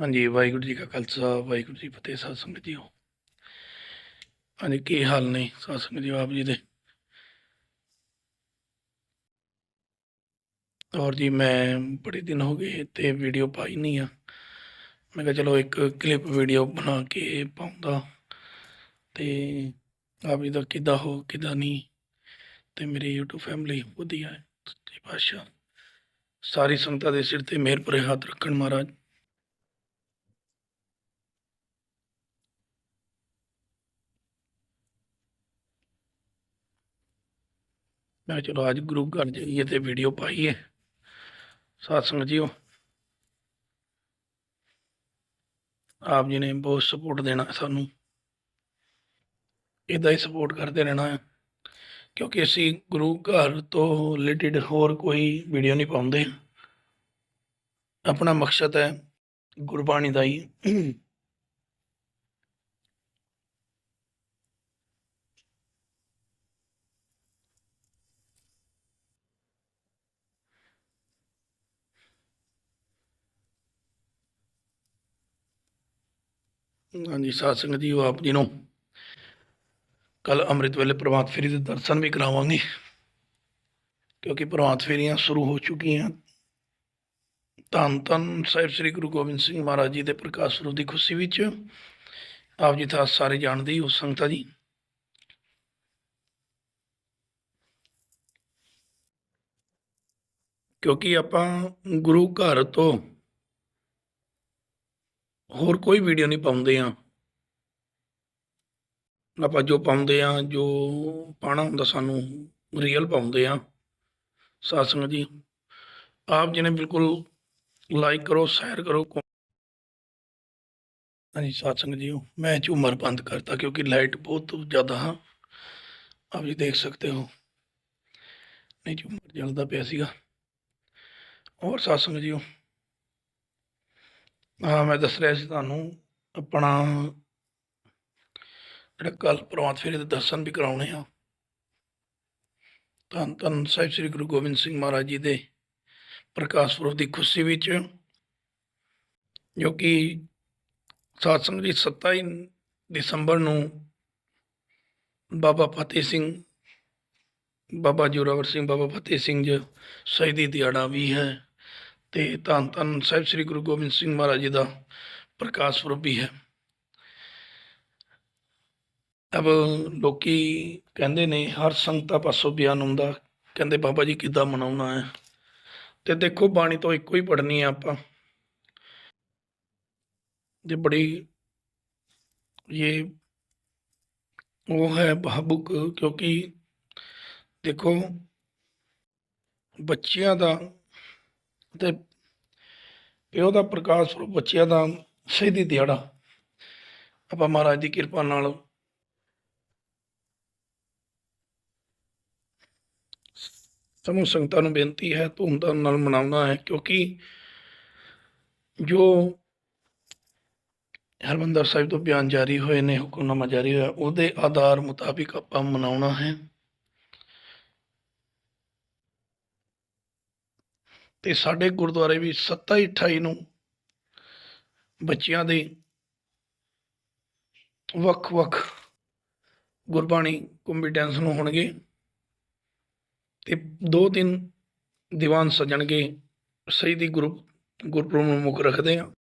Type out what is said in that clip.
ਹਾਂਜੀ, ਵਾਹਿਗੁਰੂ ਜੀ ਕਾ ਖਾਲਸਾ, ਵਾਹਿਗੁਰੂ ਜੀ ਫਤਿਹ, ਸਾਧ ਸੰਗਤ ਜੀਓ। ਹਾਂਜੀ, ਕੀ ਹਾਲ ਨੇ ਸਾਧ ਸੰਗਤ ਜੀਓ ਆਪ ਜੀ ਦੇ? ਔਰ ਜੀ, ਮੈਂ ਬੜੇ ਦਿਨ ਹੋ ਗਏ ਤੇ ਵੀਡੀਓ ਪਾਈ ਨਹੀਂ ਆ। ਮੈਂ ਕਿਹਾ ਚਲੋ ਇੱਕ ਕਲਿੱਪ ਵੀਡੀਓ ਬਣਾ ਕੇ ਪਾਉਂਦਾ। ਤੇ ਆਪ ਜੀ ਦਾ ਕਿੱਦਾਂ ਹੋ, ਕਿੱਦਾਂ ਨਹੀਂ? ਤੇ ਮੇਰੀ YouTube ਫੈਮਿਲੀ ਵਧੀਆ ਹੈ, ਸੱਚੇ ਪਾਤਸ਼ਾਹ। ਸਾਰੀ ਸੰਗਤਾਂ ਦੇ ਸਿਰ ਤੇ ਮਿਹਰ ਭਰੇ ਹੱਥ ਰੱਖਣ ਮਹਾਰਾਜ। ਮੈਂ ਕਿਹਾ ਚਲੋ ਅੱਜ ਗੁਰੂ ਘਰ ਜਾਈਏ ਤੇ ਵੀਡੀਓ ਪਾਈਏ। ਸਾਧ ਜੀਓ। ਆਪ ਜੀ ਨੇ ਬਹੁਤ ਸਪੋਰਟ ਦੇਣਾ ਸਾਨੂੰ। ਇਦਾਂ ਹੀ ਸਪੋਰਟ ਕਰਦੇ ਰਹਿਣਾ ਹੈ। ਕਿਉਂਕਿ ਅਸੀਂ ਗੁਰੂ ਘਰ ਤੋਂ ਰਿਲੇਟਡ ਹੋਰ ਕੋਈ ਵੀਡੀਓ ਨਹੀਂ ਪਾਉਂਦੇ। ਆਪਣਾ ਮਕਸਦ ਹੈ ਗੁਰਬਾਣੀ ਦਾ ਹੀ। ਹਾਂਜੀ, ਸਾਧ ਸੰਗਤ ਜੀ ਆਪ ਜੀ ਨੂੰ ਕੱਲ ਅੰਮ੍ਰਿਤ ਵੇਲੇ ਪ੍ਰਭਾਤ ਫੇਰੀ ਦੇ ਦਰਸ਼ਨ ਵੀ ਕਰਾਵਾਂਗੇ, ਕਿਉਂਕਿ ਪ੍ਰਭਾਤ ਫੇਰੀਆਂ ਸ਼ੁਰੂ ਹੋ ਚੁੱਕੀਆਂ। ਧੰਨ ਧੰਨ ਸਾਹਿਬ ਸ੍ਰੀ ਗੁਰੂ ਗੋਬਿੰਦ ਸਿੰਘ ਮਹਾਰਾਜ ਜੀ ਦੇ ਪ੍ਰਕਾਸ਼ ਪੁਰਬ ਦੀ ਖੁਸ਼ੀ ਵਿੱਚ ਆਪ ਜੀ ਤਾਂ ਸਾਰੇ ਜਾਣਦੇ ਹੀ ਹੋ ਸੰਗਤਾਂ ਜੀ। ਕਿਉਂਕਿ ਆਪਾਂ ਗੁਰੂ ਘਰ ਤੋਂ ਹੋਰ ਕੋਈ ਵੀਡੀਓ ਨਹੀਂ ਪਾਉਂਦੇ ਆ ਆਪਾਂ ਜੋ ਪਾਉਂਦੇ ਆ ਜੋ ਪਾਣਾ ਹੁੰਦਾ ਸਾਨੂੰ ਰੀਅਲ ਪਾਉਂਦੇ ਆ ਸਾਧ ਜੀ, ਆਪ ਜੀ ਨੇ ਬਿਲਕੁਲ ਲਾਈਕ ਕਰੋ ਸ਼ੇਅਰ ਕਰੋ ਹਾਂਜੀ, ਸਾਧ ਸੰਗਤ ਜੀ, ਮੈਂ ਝੂਮਰ ਬੰਦ ਕਰਤਾ ਕਿਉਂਕਿ ਲਾਈਟ ਬਹੁਤ ਜ਼ਿਆਦਾ ਹੈ ਆਪ ਜੀ ਦੇਖ ਸਕਦੇ ਹੋ। ਨਹੀਂ, ਝੂਮਰ ਜਲਦਾ ਪਿਆ ਸੀਗਾ। ਹੋਰ ਸਾਧ ਸੰਗਤ ਜੀ ਹਾਂ, ਮੈਂ ਦੱਸ ਰਿਹਾ ਸੀ ਤੁਹਾਨੂੰ, ਆਪਣਾ ਜਿਹੜਾ ਕੱਲ ਪ੍ਰਭਾਤ ਫੇਰੇ ਦੇ ਦਰਸ਼ਨ ਵੀ ਕਰਾਉਣੇ ਆ। ਧੰਨ ਧੰਨ ਸਾਹਿਬ ਸ੍ਰੀ ਗੁਰੂ ਗੋਬਿੰਦ ਸਿੰਘ ਮਹਾਰਾਜ ਜੀ ਦੇ ਪ੍ਰਕਾਸ਼ ਪੁਰਬ ਦੀ ਖੁਸ਼ੀ ਵਿੱਚ, ਜੋ ਕਿ ਸਾਧ ਸੰਗਤ ਜੀ 27 ਦਸੰਬਰ ਨੂੰ ਬਾਬਾ ਫਤਿਹ ਸਿੰਘ, ਬਾਬਾ ਜੋਰਾਵਰ ਸਿੰਘ, ਬਾਬਾ ਫਤਿਹ ਸਿੰਘ ਜੀ ਸ਼ਹੀਦੀ ਦਿਹਾੜਾ ਵੀ ਹੈ। ਤੇ ਧੰਨ ਧੰਨ ਸਾਹਿਬ ਸ੍ਰੀ ਗੁਰੂ ਗੋਬਿੰਦ ਸਿੰਘ ਮਹਾਰਾਜ ਜੀ ਦਾ ਪ੍ਰਕਾਸ਼ ਪੁਰਬ ਵੀ ਹੈ। ਅਬ ਲੋਕੀ ਕਹਿੰਦੇ ਨੇ, ਹਰ ਸੰਗਤਾਂ ਪਾਸੋਂ ਬਿਆਨ ਹੁੰਦਾ। ਕਹਿੰਦੇ ਬਾਬਾ ਜੀ ਕਿੱਦਾਂ ਮਨਾਉਣਾ ਹੈ? ਤੇ ਦੇਖੋ, ਬਾਣੀ ਤੋਂ ਇੱਕੋ ਹੀ ਪੜਨੀ ਹੈ ਆਪਾਂ। ਜੇ ਬੜੀ ਇਹ ਉਹ ਹੈ ਬਹਾਬੁਕ, ਕਿਉਂਕਿ ਦੇਖੋ, ਬੱਚਿਆਂ ਦਾ ਤੇ ਪਿਓ ਦਾ ਪ੍ਰਕਾਸ਼ ਪੁਰਬ ਬੱਚਿਆਂ ਦਾ ਸ਼ਹੀਦੀ ਦਿਹਾੜਾ। ਆਪਾਂ ਮਹਾਰਾਜ ਦੀ ਕਿਰਪਾ ਨਾਲ ਸਮੂਹ ਸੰਗਤਾਂ ਨੂੰ ਬੇਨਤੀ ਹੈ, ਧੂਮਧਾਮ ਨਾਲ ਮਨਾਉਣਾ ਹੈ, ਕਿਉਂਕਿ ਜੋ ਹਰਮੰਦਰ ਸਾਹਿਬ ਤੋਂ ਬਿਆਨ ਜਾਰੀ ਹੋਏ ਨੇ, ਹੁਕਮਨਾਮਾ ਜਾਰੀ ਹੋਇਆ, ਉਹਦੇ ਆਧਾਰ ਮੁਤਾਬਿਕ ਆਪਾਂ ਮਨਾਉਣਾ ਹੈ। ਤੇ ਸਾਡੇ ਗੁਰਦੁਆਰੇ ਵੀ 27 28 ਨੂੰ ਬੱਚਿਆਂ ਦੇ ਵੱਖ-ਵੱਖ ਗੁਰਬਾਣੀ ਕੰਪੀਟੈਂਸ ਨੂੰ ਹੋਣਗੇ ਤੇ ਦੋ ਦਿਨ ਦੀਵਾਨ ਸਜਣਗੇ ਸ਼ਹੀਦੀ ਗੁਰੂ ਗੁਰਪੁਰਬ ਨੂੰ ਮੁੱਖ ਰੱਖਦੇ ਆ।